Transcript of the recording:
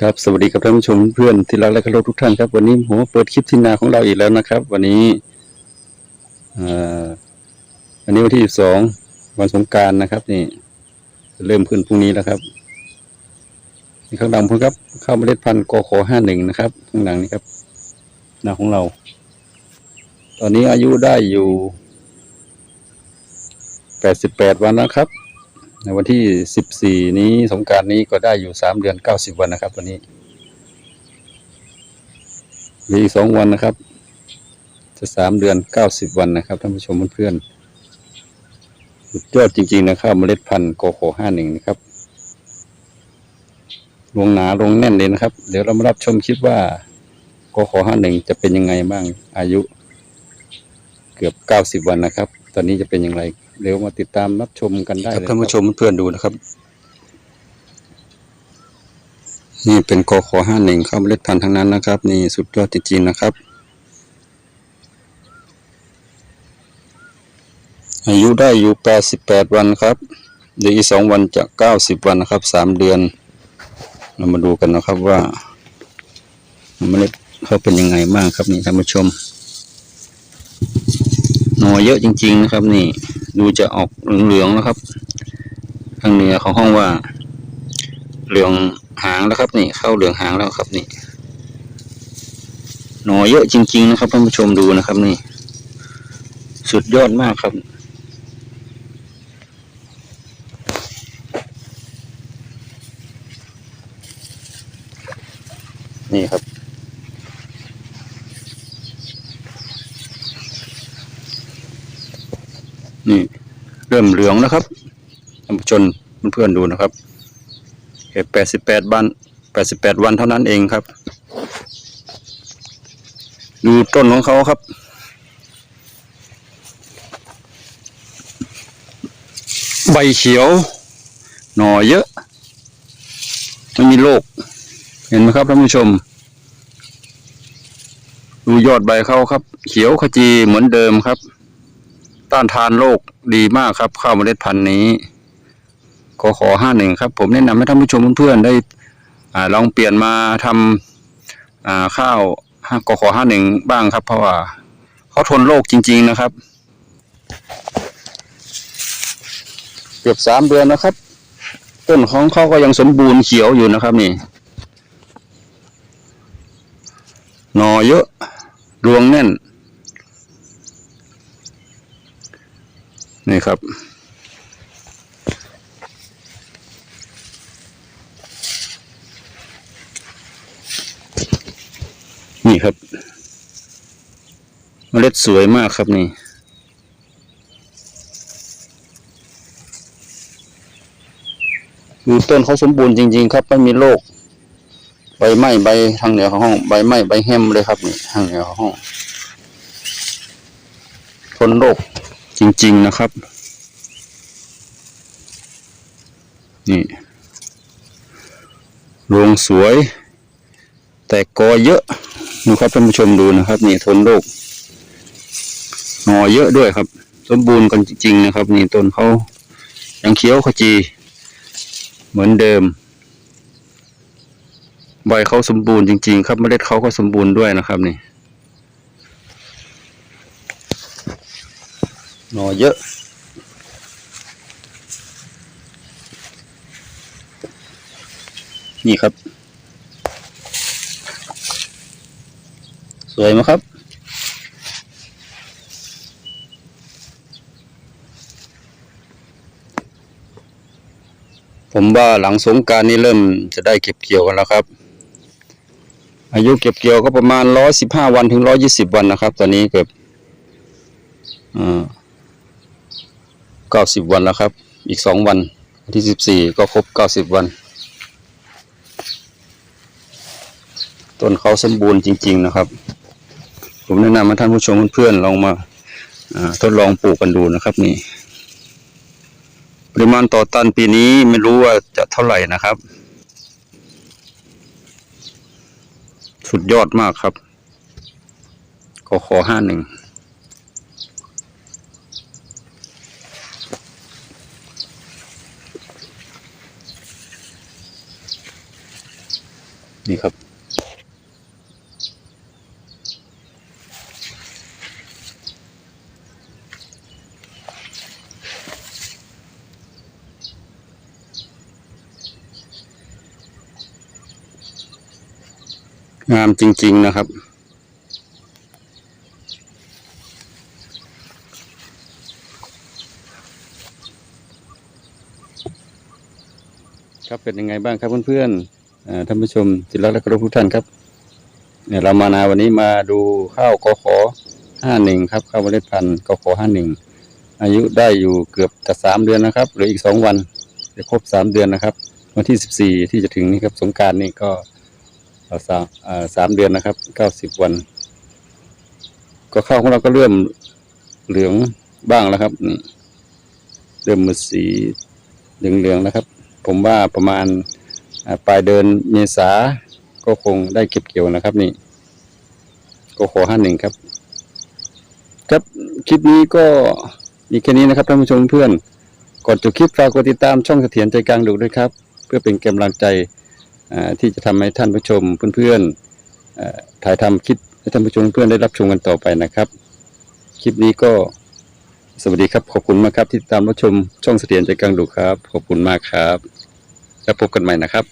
ครับสวัสดีครับท่านผู้ชมเพื่อนที่รักและเคารพทุกท่านครับ วันนี้ผมมาเปิดคลิปที่นาของเราอีกแล้วนะครับ วันนี้อันนี้วันที่สองวันสงการนะครับ นี่ เริ่มขึ้นพรุ่งนี้แล้วครับนี่ข้างหลังผมครับข้าวเมล็ดพันธุ์กขห้าหนึ่งนะครับ ข้างหลังนี้ครับ นาของเรา ตอนนี้อายุได้อยู่แปดสิบแปดวันแล้วครับ ในวันที่สิบสี่นี้สงการนี้ก็ได้อยู่สามเดือนเก้าสิบวันนะครับ วันนี้เหลืออีกสองวันนะครับ จะสามเดือนเก้าสิบวันนะครับท่านผู้ชมเพื่อนๆสุดยอดจริง ๆ นะครับ เมล็ดพันธุ์โกโก้ห้าหนึ่งนะครับลงหนาลงแน่นเลยนะครับ เดี๋ยวเรามารับชมคลิปว่าโกโก้ห้าหนึ่งจะเป็นยังไงบ้างอายุ เกือบเก้าสิบวันนะครับ ตอนนี้จะเป็นอย่างไรเดี๋ยวมาติดตามรับชมกันได้เลยท่านผู้ชมเพื่อนๆดูนะครับ นี่เป็นกขอห้าหนึ่งข้าวเมล็ดพันธุ์ทั้งนั้นนะครับ นี่สุดยอดจริงๆนะครับ อายุได้อยู่แปดสิบแปดวันครับเดี๋ยวอีกสองวันจะเก้าสิบวันนะครับสามเดือน เรามาดูกันนะครับว่าเมล็ดเขาเป็นยังไงบ้างครับนี่ท่านผู้ชม นอเยอะจริง ๆ นะครับ นี่ ดูจะออกเหลืองๆนะครับทางเหนือของห้องว่า เหลืองหางแล้วครับ นี่เข้าเหลืองหางแล้วครับ นี่หนอเยอะจริง ๆ นะครับท่านผู้ชมดูนะครับ นี่ สุดยอดมากครับนี่ครับ นี่เริ่มเหลืองแล้วครับท่านผู้ชมเพื่อนๆดูนะครับแค่แปดสิบแปดวันแปดสิบแปดวันเท่านั้นเองครับ ดูต้นของเขาครับใบเขียว หน่อเยอะไม่มีโรคเห็นไหมครับท่านผู้ชม ดูยอดใบเขาครับ เขียวขจีเหมือนเดิมครับ ต้านทานโรคดีมากครับ ข้าวเมล็ดพันธุ์นี้กขอห้าหนึ่งครับ ผมแนะนำให้ท่านผู้ชมเพื่อนๆได้อลองเปลี่ยนมาทำอ่าข้าวกขอห้าหนึ่งบ้างครับ เพราะว่าเขาทนโรคจริง ๆนะครับ เกือบสามเดือนนะครับ ต้นของเขาก็ยังสมบูรณ์เขียวอยู่นะครับนี่หน่อเยอะรวงแน่น นี่ครับ นี่ครับ เมล็ดสวยมากครับนี่ดูต้นเขาสมบูรณ์จริง ๆ ครับไม่มีโรคใบไหม้ใบทางเหนือของห้องใบไหม้ใบแห้มเลยครับนี่ทางเหนือของห้องทนโรค จริง ๆนะครับ นี่โรงสวย แต่กอเยอะดูครับท่านผู้ชมดูนะครับ นี่ทนโรคหน่อเยอะด้วยครับ สมบูรณ์กันจริง ๆ นะครับ นี่ต้นเขายังเขียวขจี เหมือนเดิมใบเขาสมบูรณ์จริง ๆ ครับเมล็ดเขาก็สมบูรณ์ด้วยนะครับนี่ หน่อเยอะ นี่ครับ สวยไหมครับ ผมว่าหลังสงการนี้เริ่มจะได้เก็บเกี่ยวกันแล้วครับ อายุเก็บเกี่ยวก็ประมาณร้อยสิบห้าวันถึงร้อยี่สิบวันนะครับ ตอนนี้เกือบ เก้าสิบวันแล้วครับ อีกสองวันที่สิบสี่ก็ครบเก้าสิบวัน ต้นเขาสมบูรณ์จริง ๆ นะครับ ผมแนะนำให้ท่านผู้ชมเพื่อนๆลองมาอ่าทดลองปลูกกันดูนะครับนี่ ปริมาณต่อตันปีนี้ไม่รู้ว่าจะเท่าไหร่นะครับ สุดยอดมากครับ ก็ขอห้าหนึ่ง นี่ครับ งามจริง ๆ นะครับครับเป็นยังไงบ้างครับเพื่อนๆ ท่านผู้ชมที่รักและครพทุกท่านครับเนี่ยเรามานาวันนี้มาดูข้าวกขอห้าหนึ่งครับ ข้าวเมล็ดพันธุ์กขอห้าหนึ่งอายุได้อยู่เกือบจะสามเดือนนะครับเหลืออีกสองวันจะครบสามเดือนนะครับ วันที่สิบสี่ที่จะถึงนี้ครับสงการนี่ก็สามสามเดือนนะครับเก้าสิบวัน ก็ข้าวของเราก็เริ่มเหลืองบ้างแล้วครับนี่เริ่มมือสีเหลืองๆนะครับ ผมว่าประมาณ ปลายเดือนเมษาก็คงได้เก็บเกี่ยวนะครับนี่ก็ขอห้าหนึ่งครับ ครับคลิปนี้ก็มีแค่นี้นะครับท่านผู้ชมเพื่อนก่อนจบคลิปฝากกดติดตามช่องเสถียรใจกลางดูด้วยครับ เพื่อเป็นกำลังใจที่จะทำให้ท่านผู้ชมเพื่อนๆถ่ายทำคลิปให้ท่านผู้ชมเพื่อนได้รับชมกันต่อไปนะครับ คลิปนี้ก็สวัสดีครับขอบคุณมากครับที่ตามรับชมช่องเสถียรใจกลางดูครับ ขอบคุณมากครับ แล้วพบกันใหม่นะครับ